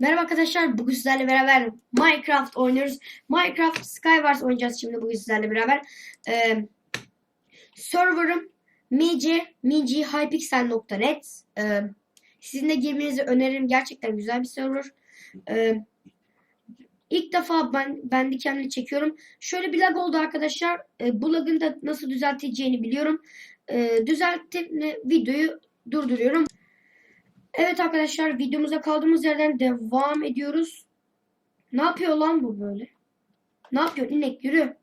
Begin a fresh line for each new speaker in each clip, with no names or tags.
Merhaba arkadaşlar. Bugün sizlerle beraber Minecraft oynuyoruz. Minecraft Skywars oynayacağız şimdi bugün sizlerle beraber. Ee, server'ım mici, mici.hypixel.net ee, Sizin de girmenizi öneririm. Gerçekten güzel bir server. Ee, ilk defa ben, ben de kendimi çekiyorum. Şöyle bir lag oldu arkadaşlar. Ee, bu lagın da nasıl düzelteceğini biliyorum. Ee, düzelttim videoyu durduruyorum. Evet arkadaşlar videomuza kaldığımız yerden devam ediyoruz. Ne yapıyor lan bu böyle? Ne yapıyor inek yürü.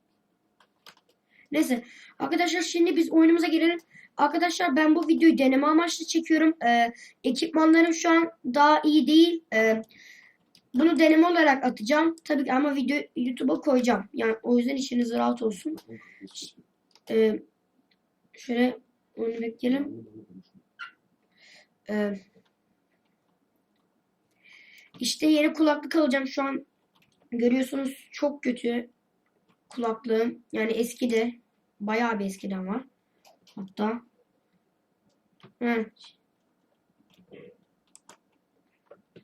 Neyse arkadaşlar şimdi biz oyunumuza girelim. Arkadaşlar ben bu videoyu deneme amaçlı çekiyorum. Ee, ekipmanlarım şu an daha iyi değil. Ee, bunu deneme olarak atacağım. Tabii ki ama video YouTube'a koyacağım. Yani o yüzden işiniz rahat olsun. Ee, şöyle onu bekleyelim. Ee, işte yeni kulaklık alacağım şu an. Görüyorsunuz çok kötü kulaklığım. Yani eski de. Bayağı bir eskidi ama. Hatta. Hı.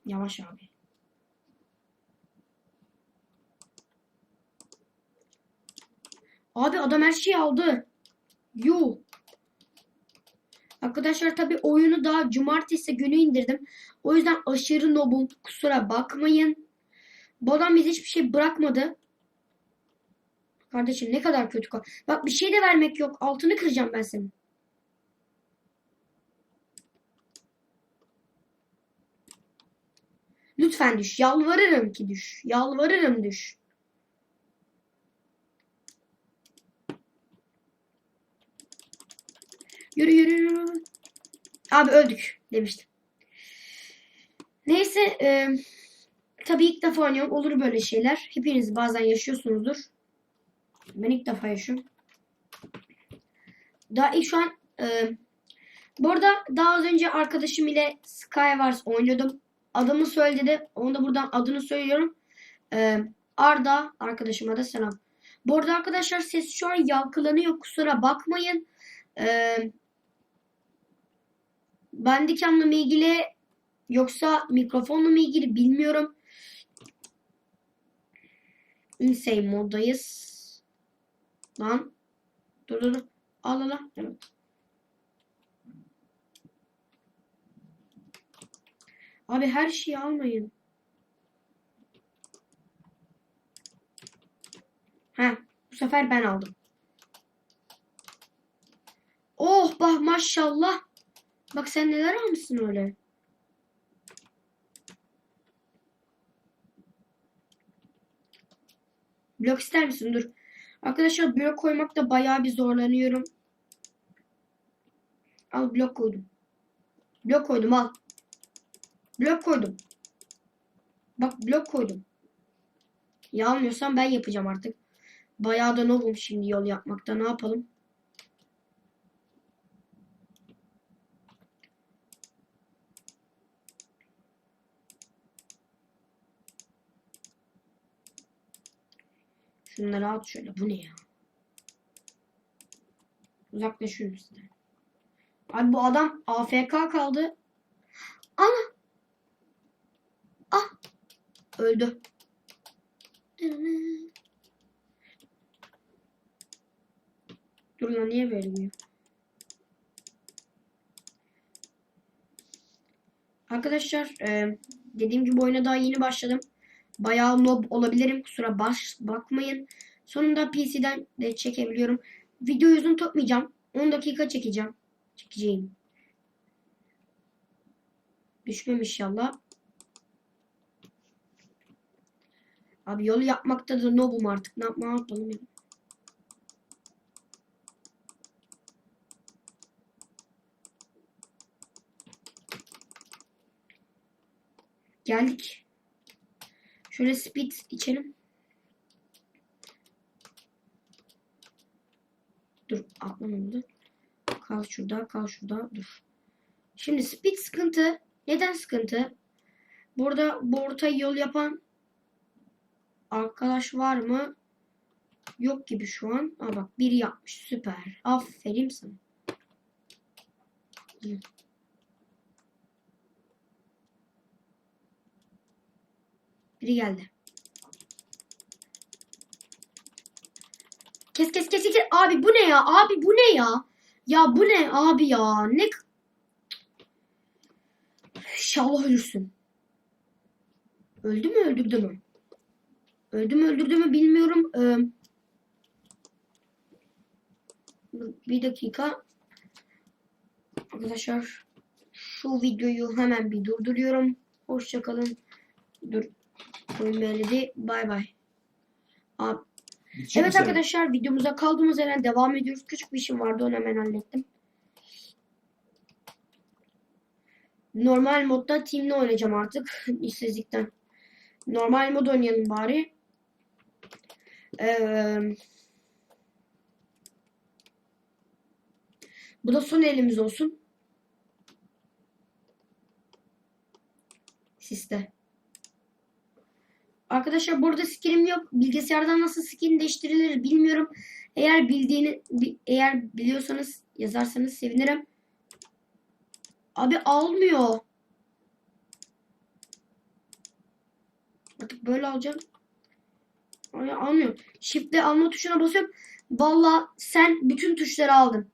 Yavaş abi. Abi adam her şeyi aldı. Yuh. Arkadaşlar tabi oyunu daha cumartesi günü indirdim. O yüzden aşırı nobum. Kusura bakmayın. Bu adam bize hiçbir şey bırakmadı. Kardeşim ne kadar kötü. Bak bir şey de vermek yok. Altını kıracağım ben senin. Lütfen düş. Yalvarırım ki düş. Yalvarırım düş. Yürü yürü. Abi öldük demiştim. Neyse e, tabii ilk defa oynuyorum. Olur böyle şeyler. Hepiniz bazen yaşıyorsunuzdur. Ben ilk defa yaşıyorum. Daha ilk şu an e, bu arada daha az önce arkadaşım ile Skywars oynuyordum. Adımı söyledi de onu da buradan adını söylüyorum. E, Arda arkadaşıma da selam. Bu arada arkadaşlar ses şu an yankılanıyor. Kusura bakmayın. Eee Bandicam'la mı ilgili yoksa mikrofonla mı ilgili bilmiyorum. Insane moddayız. Lan. Dur dur dur. Al al al. Evet. Abi her şeyi almayın. Ha, bu sefer ben aldım. Oh bah maşallah. Bak sen neler almışsın öyle. Blok ister misin? Dur. Arkadaşlar blok koymakta bayağı bir zorlanıyorum. Al blok koydum. Blok koydum al. Blok koydum. Bak blok koydum. Ya almıyorsan ben yapacağım artık. Bayağı da novum şimdi yol yapmakta. Ne yapalım? Şunları at şöyle. Bu ne ya? Uzaklaşıyorum sizden. Abi bu adam AFK kaldı. Ana. Ah. Öldü. Dur lan niye mi? Arkadaşlar dediğim gibi oyuna daha yeni başladım. Bayağı nob olabilirim. Kusura baş, bakmayın. Sonunda PC'den de çekebiliyorum. Video uzun tutmayacağım. 10 dakika çekeceğim. Çekeceğim. Düşmem inşallah. Abi yolu yapmakta da nobum artık. Ne, ne yapalım ya? Geldik. Şöyle speed içelim. Dur atlamamalı. Kal şurada kal şurada dur. Şimdi speed sıkıntı. Neden sıkıntı? Burada bu orta yol yapan arkadaş var mı? Yok gibi şu an. Aa bak biri yapmış. Süper. Aferin sana. Biri geldi. Kes kes kes kes. Abi bu ne ya? Abi bu ne ya? Ya bu ne abi ya? Ne? İnşallah ölürsün. Öldü mü öldürdü mü? Öldü mü öldürdü mü bilmiyorum. Ee, bir dakika. Arkadaşlar şu videoyu hemen bir durduruyorum. Hoşçakalın. Dur. Oyun beğenildi. Bay bay. Abi,
Bitecek
Evet
mi
arkadaşlar videomuza kaldığımız yerden devam ediyoruz. Küçük bir işim vardı onu hemen hallettim. Normal modda team'le oynayacağım artık. işsizlikten. Normal mod oynayalım bari. Ee, bu da son elimiz olsun. Siste. Arkadaşlar burada skinim yok. Bilgisayardan nasıl skin değiştirilir bilmiyorum. Eğer bildiğini bi- eğer biliyorsanız yazarsanız sevinirim. Abi almıyor. Artık böyle alacağım. Ay, almıyor. Shift'le alma tuşuna basıyorum. Valla sen bütün tuşları aldın.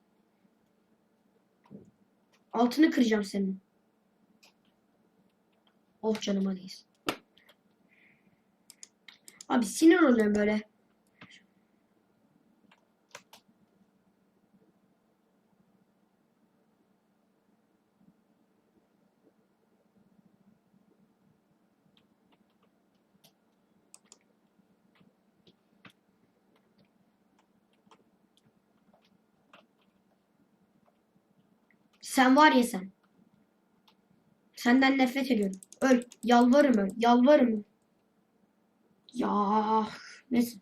Altını kıracağım senin. Oh canıma değsin. Abi sinir oluyorum böyle. Sen var ya sen. Senden nefret ediyorum. Öl. Yalvarırım öl. Yalvarırım. Ya neyse.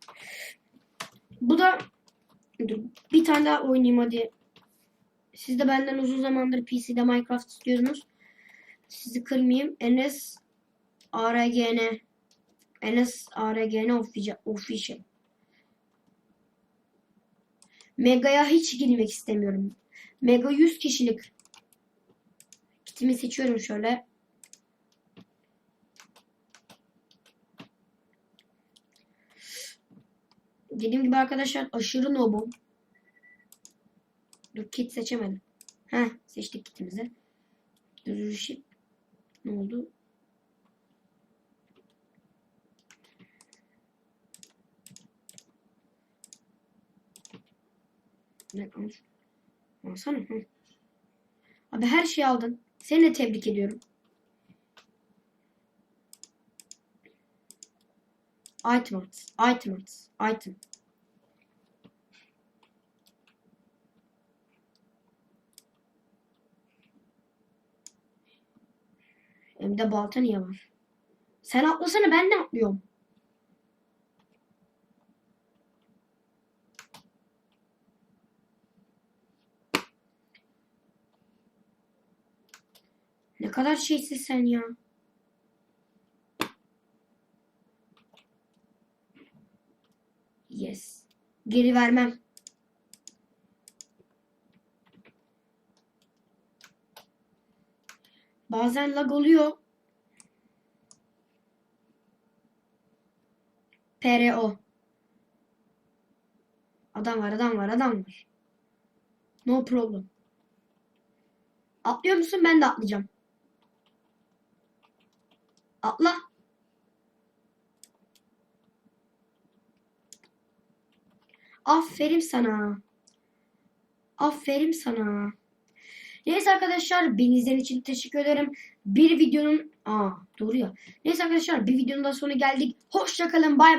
Bu da dur, bir tane daha oynayayım hadi. Siz de benden uzun zamandır PC'de Minecraft istiyordunuz. Sizi kırmayayım. Enes ARGN Enes ARGN official. Mega'ya hiç girmek istemiyorum. Mega 100 kişilik. Kitimi seçiyorum şöyle. Dediğim gibi arkadaşlar aşırı noobum. Dur kit seçemedim. Heh seçtik kitimizi. Ship. Ne oldu? Ne almış? Alsana. Hı. Abi her şeyi aldın. Seni de tebrik ediyorum. Items. Items. Item. Hem de balta niye var? Sen atlasana ben de atlıyorum. Ne kadar şeysin sen ya. Yes. Geri vermem. Bazen lag oluyor. PRO. Adam var, adam var, adam var. No problem. Atlıyor musun? Ben de atlayacağım. Atla. Aferin sana. Aferin sana. Neyse arkadaşlar beni izlediğiniz için teşekkür ederim. Bir videonun aa doğru ya. Neyse arkadaşlar bir videonun da sonu geldik. Hoşçakalın. Bay bay.